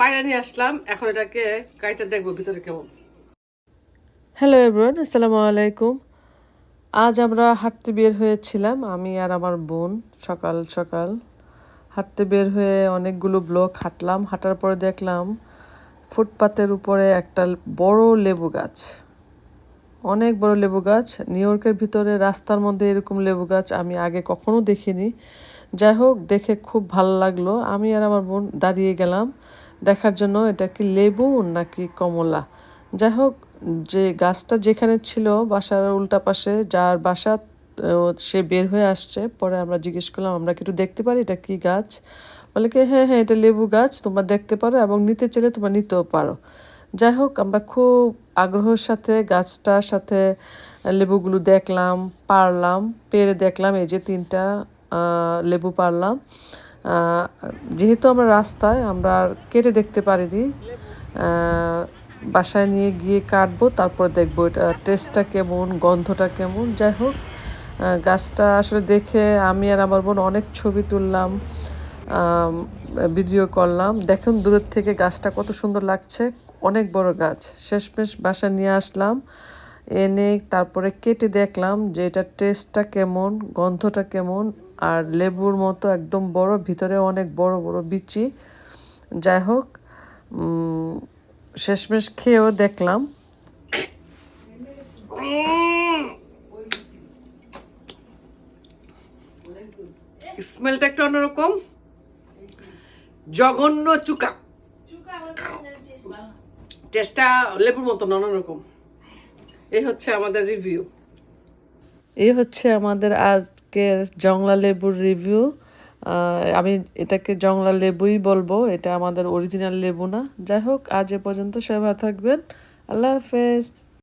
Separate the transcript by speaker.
Speaker 1: পায়রা নিয়ে আসলাম। এখন এটাকে কাইটা দেখব, ভিতরে কেমন।
Speaker 2: হ্যালো এভরিওয়ান আসসালামু আলাইকুম। আজ আমরা হাঁটতে বের হয়েছিলাম, আমি আর আমার বোন, সকাল সকাল। হাঁটতে বের হয়ে অনেকগুলো ব্লক হাঁটলাম, হাঁটার পরে দেখলাম ফুটপাতের উপরে একটা বড় লেবু গাছ। অনেক বড় লেবু গাছ, নিউ ইয়র্কের ভিতরে রাস্তার মধ্যে এরকম লেবু গাছ আমি আগে কখনো দেখিনি। যাই হোক, দেখে খুব ভালো লাগল। আমি আর আমার বোন দাঁড়িয়ে গেলাম দেখার জন্য এটা কি লেবু নাকি কমলা? যাই হোক, যে গাছটা যেখানে ছিল, বাসার উল্টা পাশে, যার বাসা সে বের হয়ে আসছে। পরে আমরা জিজ্ঞেস করলাম, আমরা কি একটু দেখতে পারি? এটা কি গাছ? বলে কি হ্যাঁ হ্যাঁ এটা লেবু গাছ, তোমরা দেখতে পারো এবং নিতে চাইলে তোমরা নিতেও পারো। যাই হোক, আমরা খুব আগ্রহের সাথে গাছটার সাথে লেবুগুলো দেখলাম, পারলাম, পেরে দেখলাম, এই যে তিনটা লেবু পারলাম। যেহেতু আমরা রাস্তায়, আমরা কেটে দেখতে পারিনি বাসায় নিয়ে গিয়ে কাটবো, তারপর দেখব এটা টেস্টটা কেমন, গন্ধটা কেমন। যাই হোক গাছটা আসলে দেখে আমি আর আমার বোন অনেক ছবি তুললাম ভিডিও করলাম। দেখুন দূরের থেকে গাছটা কত সুন্দর লাগছে, অনেক বড় গাছ। শেষমেশ বাসা নিয়ে আসলাম, এনে তারপরে কেটে দেখলাম যে এটা টেস্টটা কেমন, গন্ধটা কেমন। আর লেবুর মতো একদম বড়, ভিতরে অনেক বড় বড় বিচি। যাই হোক শেষমেশ খেয়েও দেখলাম।
Speaker 1: স্মেলটা একটু অন্যরকম। জঘন্য চুকা। টেস্টটা লেবুর মতন, অন্যরকম। এই হচ্ছে আমাদের রিভিউ
Speaker 2: এই হচ্ছে আমাদের আজকের জংলা লেবুর রিভিউ আমি এটাকে জংলা লেবুই বলব, এটা আমাদের অরিজিনাল লেবু না। যাই হোক, আজ এ পর্যন্ত সবাই থাকবেন। আল্লাহ হাফেজ।